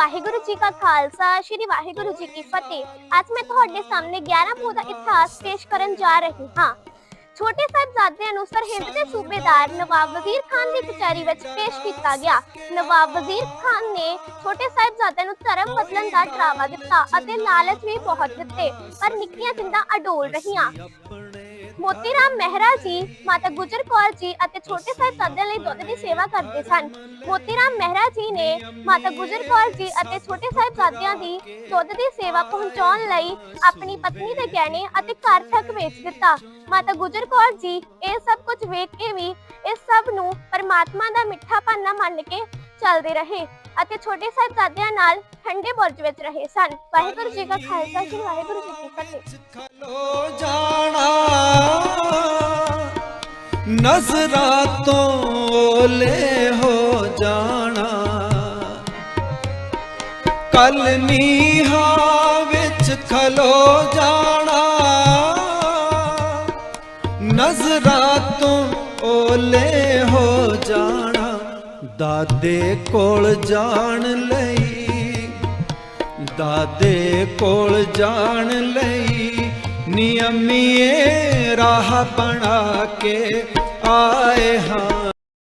ਵਾਹਿਗੁਰੂ ਜੀ ਕਾ ਖਾਲਸਾ, ਸ਼੍ਰੀ ਵਾਹਿਗੁਰੂ ਜੀ ਕੀ ਫਤਿਹ। ਅੱਜ ਮੈਂ ਤੁਹਾਡੇ ਸਾਹਮਣੇ 11 ਪੋਹ ਦਾ ਇਤਿਹਾਸ ਪੇਸ਼ ਕਰਨ ਜਾ ਰਹੀ ਹਾਂ। ਛੋਟੇ ਸਾਹਿਬਜ਼ਾਦਿਆਂ ਨੂੰ ਸਰਹਿੰਦ ਦੇ ਸੂਬੇਦਾਰ ਨਵਾਬ ਵਜ਼ੀਰ ਖਾਨ ਦੀ ਕਚਹਿਰੀ ਵਿੱਚ ਪੇਸ਼ ਕੀਤਾ ਗਿਆ। ਨਵਾਬ ਵਜ਼ੀਰ ਖਾਨ ਨੇ ਛੋਟੇ ਸਾਹਿਬਜ਼ਾਦਿਆਂ ਨੂੰ ਧਰਮ ਬਦਲਣ ਦਾ ਡਰਾਵਾ ਦਿੱਤਾ ਅਤੇ ਲਾਲਚ ਵੀ ਬਹੁਤ ਦਿੱਤੇ, ਪਰ ਨਿੱਕੀਆਂ ਜਿੰਦਾ ਅਡੋਲ ਰਹੀਆਂ। ਮੋਤੀ ਰਾਮ ਮਹਿਰਾ ਜੀ, ਮਾਤਾ ਗੁਜਰ ਕੌਰ ਜੀ ਅਤੇ ਛੋਟੇ ਸਾਹਿਬਜ਼ਾਦਿਆਂ ਲਈ ਦੁੱਧ ਦੀ ਸੇਵਾ ਕਰਦੇ ਸਨ। ਮੋਤੀ ਰਾਮ ਮਹਿਰਾ ਜੀ ਨੇ ਮਾਤਾ ਗੁਜਰ ਕੌਰ ਜੀ ਅਤੇ ਛੋਟੇ ਸਾਹਿਬਜ਼ਾਦਿਆਂ ਦੀ ਦੁੱਧ ਦੀ ਸੇਵਾ ਪਹੁੰਚਾਉਣ ਲਈ ਆਪਣੀ ਪਤਨੀ ਦੇ ਗਹਿਣੇ ਅਤੇ ਘਰ ਤੱਕ ਵੇਚ ਦਿੱਤਾ। ਮਾਤਾ ਗੁਜਰ ਕੌਰ ਜੀ ਇਹ ਸਭ ਕੁਝ ਵੇਖ ਕੇ ਵੀ ਇਸ ਸਭ ਨੂੰ ਪਰਮਾਤਮਾ ਦਾ ਮਿੱਠਾ ਭਾਨਾ ਮੰਨ ਕੇ ਚੱਲਦੇ ਰਹੇ ਅਤੇ ਛੋਟੇ ਸਾਹਿਬਜ਼ਾਦਿਆਂ ਨਾਲ ਠੰਡੇ ਬੁਰਜ ਵਿੱਚ ਰਹੇ ਸਨ। ਵਾਹਿਗੁਰੂ ਜੀ ਕਾ ਖਾਲਸਾ, ਸ੍ਰੀ ਵਾਹਿਗੁਰੂ ਜੀ ਕੀ ਫਤਿਹ। ਨਜ਼ਰਾਂ ਤੋਂ ਓਲੇ ਹੋ ਜਾਣਾ। ਕਲ ਨੀਹਾਂ ਵਿੱਚ ਖਲੋ ਜਾਣਾ। ਨਜ਼ਰਾਂ ਤੋਂ ਓਲੇ ਹੋ ਜਾਣਾ। ਦਾਦੇ ਕੋਲ ਜਾਣ ਲਈ, ਦਾਦੇ ਕੋਲ ਜਾਣ ਲਈ। ਨਿਯਮੀਏ ਰਾਹ ਬਣਾ ਕੇ ਆਏ ਹਾਂ।